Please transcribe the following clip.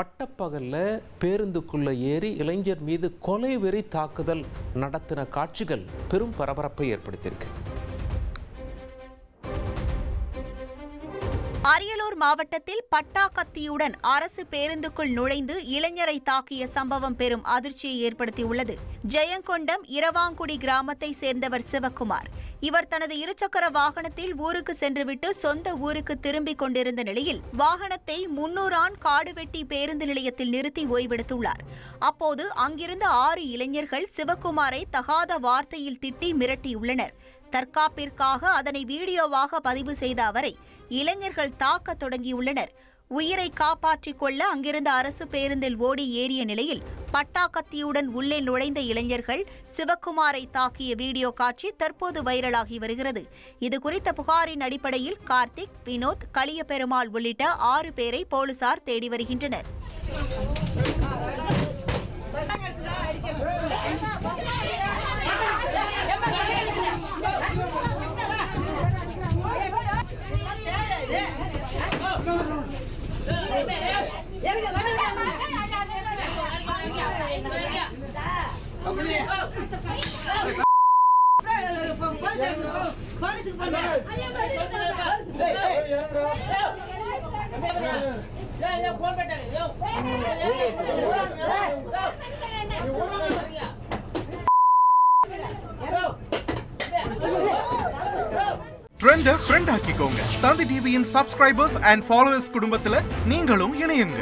பட்டப்பகலில் பேருந்துக்குள்ளே ஏறி இளைஞர் மீது கொலை வெறி தாக்குதல் நடத்தின காட்சிகள் பெரும் பரபரப்பை ஏற்படுத்தியிருக்கு. அரியலூர் மாவட்டத்தில் பட்டா கத்தியுடன் அரசு பேருந்துக்குள் நுழைந்து இளைஞரை தாக்கிய சம்பவம் பெரும் அதிர்ச்சியை ஏற்படுத்தியுள்ளது. ஜெயங்கொண்டம் இரவாங்குடி கிராமத்தை சேர்ந்தவர் சிவக்குமார் இவர் தனது இருசக்கர வாகனத்தில் ஊருக்கு சென்றுவிட்டு சொந்த ஊருக்கு திரும்பிக் கொண்டிருந்த நிலையில் வாகனத்தை முன்னூறான் காடுவெட்டி பேருந்து நிலையத்தில் நிறுத்தி ஓய்வெடுத்துள்ளார். அப்போது அங்கிருந்த ஆறு இளைஞர்கள் சிவக்குமாரை தகாத வார்த்தையில் திட்டி மிரட்டியுள்ளனர். தற்காப்பிற்காக அதனை வீடியோவாக பதிவு செய்த அவரை இளைஞர்கள் தாக்க தொடங்கியுள்ளனர். உயிரை காப்பாற்றிக் கொள்ள அங்கிருந்த அரசு பேருந்தில் ஓடி ஏறிய நிலையில் பட்டாக்கத்தியுடன் உள்ளே நுழைந்த இளைஞர்கள் சிவக்குமாரை தாக்கிய வீடியோ காட்சி தற்போது வைரலாகி வருகிறது. இது குறித்த புகாரின் அடிப்படையில் கார்த்திக் வினோத் களியபெருமாள் உள்ளிட்ட ஆறு பேரை போலீசார் தேடி வருகின்றனர். ட்ரெண்டை ஃப்ரெண்ட் ஆக்கிக்கோங்க. தந்தி டிவியின் சப்ஸ்கிரைபர்ஸ் அண்ட் ஃபாலோவர்ஸ் குடும்பத்துல நீங்களும் இணையுங்க.